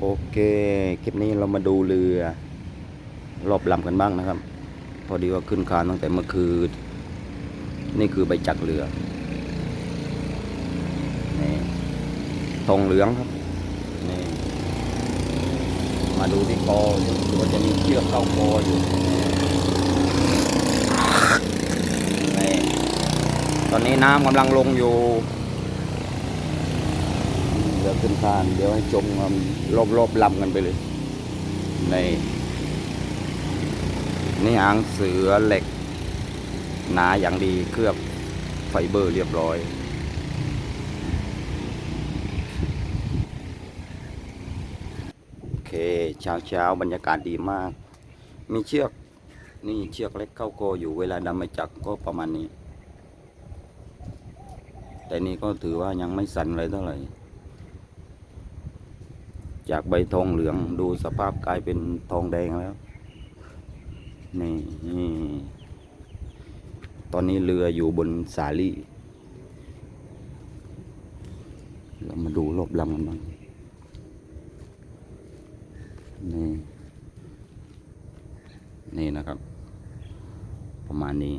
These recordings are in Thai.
โอเคคลิปนี้เรามาดูเรือรอบลำกันบ้างนะครับ พอดีว่าขึ้นคานตั้งแต่เมื่อคืนนี่คือใบจักรเรือนี่ธงเหลืองครับนี่มาดูที่กออยู่ดูว่าจะมีเชือกเข้าคออยู่นี่ตอนนี้น้ำกำลังลงอยู่ เดี๋ยวขึ้นคานเดี๋ยวให้ชมกันรอบๆลำกันไปเลย ในนี่หางเสือเหล็ก หนาอย่างดีเคลือบไฟเบอร์เรียบร้อยโอเคเช้าเช้าบรรยากาศดีมาก มีเชือกนี่เชือกเล็กเข้าโกอยู่เวลาดำมาจักก็ประมาณนี้ แต่นี่ก็ถือว่ายังไม่สั่นอะไรเท่าไหร่ จากใบทองเหลืองดูสภาพกลายเป็นทองแดงแล้ว นี่นี่ ตอนนี้เรืออยู่บนสาลี่ เรามาดูรอบลำกันบ้างนี่ นี่นะครับ ประมาณนี้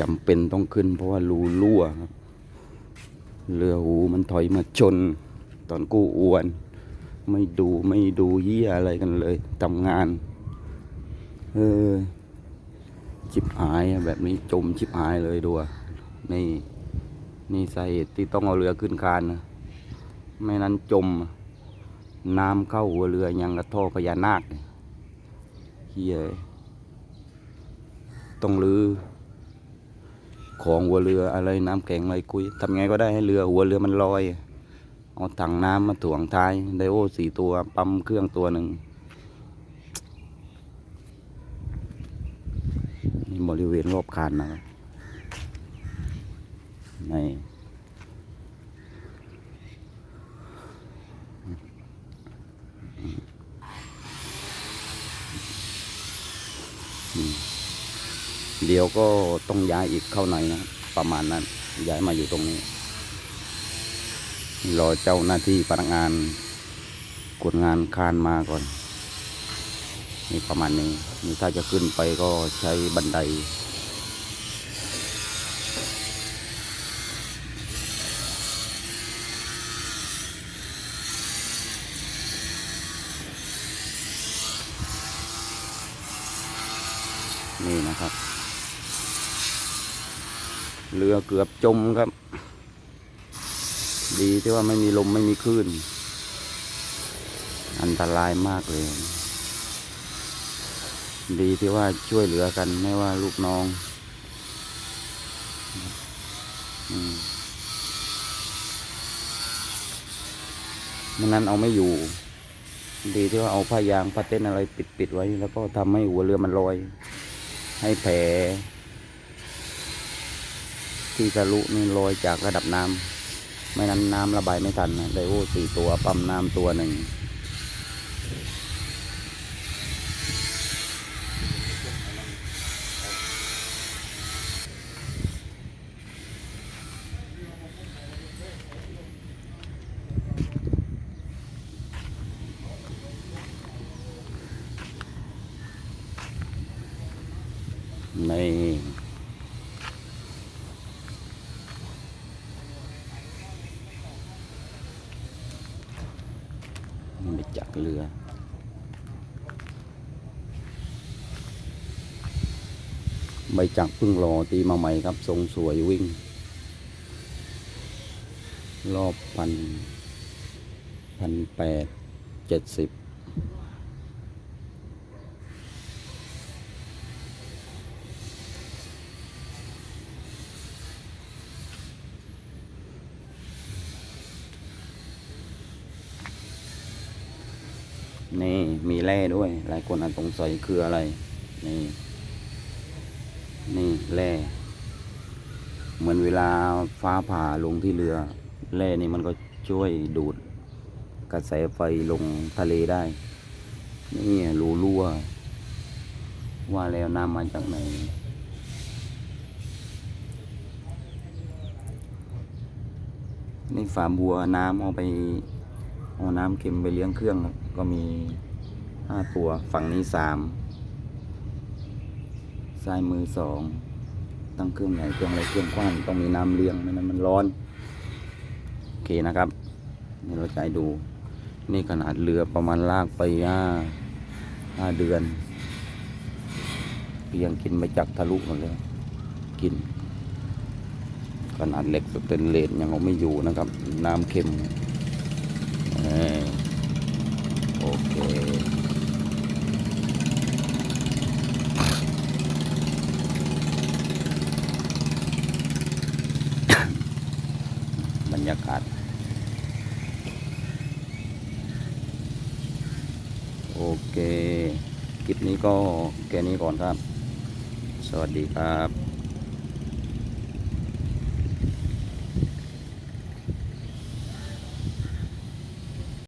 จำเป็นต้องขึ้นเพราะว่ารูรั่วครับ เรือหูมันถอยมาชน ตอนกู้อวน ไม่ดูไม่ดูเยี่ยอะไรกันเลยทำงาน เออชิบหายแบบนี้จมชิบหายเลยดูอะนี่นี่สาเหตุที่ต้องเอาเรือขึ้นคานนะไม่นั้นจม น้ำเข้าหัวเรือยังกระท่อพญานาคเนี่ยเฮียต้องลือ ของหัวเรืออะไรน้ำแข็งอะไรกุยทำไงก็ได้ให้เรือหัวเรือมันลอย เอาถังน้ำมาถ่วงท้ายไดโอสี่ตัวปั๊มเครื่องตัวหนึ่งนี่บริเวณรอบคานนะในี่ เดี๋ยวก็ต้องย้ายอีกเข้าในนะประมาณนั้น ย้ายมาอยู่ตรงนี้รอเจ้าหน้าที่พนักงานกดงานคานมาก่อนนี่ประมาณนี้นี่ถ้าจะขึ้นไปก็ใช้บันได นี่นะครับ เรือเกือบจมครับ ดีที่ว่าไม่มีลมไม่มีคลื่น อันตรายมากเลย ดีที่ว่าช่วยเหลือกันไม่ว่าลูกน้องอืมมันนั้นเอาไม่อยู่ ดีที่ว่าเอาผ้ายางผ้าเต้นอะไรปิดปิดไว้ แล้วก็ทำให้หัวเรือมันลอย ให้แผล ที่ทะลุนี่ลอยจากระดับน้ำไม่นั้นน้ำระบายไม่ทันไดโอสี่ตัวปั๊มน้ำตัวหนึ่งในไม่จัก เรือ ใบจักพึ่งรอตีมาใหม่ครับ ทรงสวยวิ่ง รอบพันพันแปดเจ็ดสิบ นี่มีแร่ด้วย หลายคนอาจสงสัยคืออะไร นี่ นี่แร่ เหมือนเวลาฟ้าผ่าลงที่เรือ แร่นี่มันก็ช่วยดูด กระแสไฟลงทะเลได้ นี่รูรั่ว ว่าแล้วน้ำมาจากไหนนี่ฝาบัวน้ำเอาไป เอาน้ำเค็มไปเลี้ยงเครื่องครับก็มีห้าตัวฝั่งนี้สามซ้ายมือสองตั้งเครื่องใหญ่เครื่องเล็กเครื่องกว้างต้องมีน้ำเลี้ยงไม่นั้นมันร้อนโอเคนะครับนี่เราจะให้ดู นี่ขนาดเรือประมาณลากไปห้าห้าเดือนเพียงกินไปจากทะลุหมดเลยกิน ขนาดเหล็กสเตนเลสยังเอาไม่อยู่นะครับ น้ำเค็ม โอเค บรรยากาศ โอเค คลิปนี้ก็แค่นี้ก่อนครับ สวัสดีครับ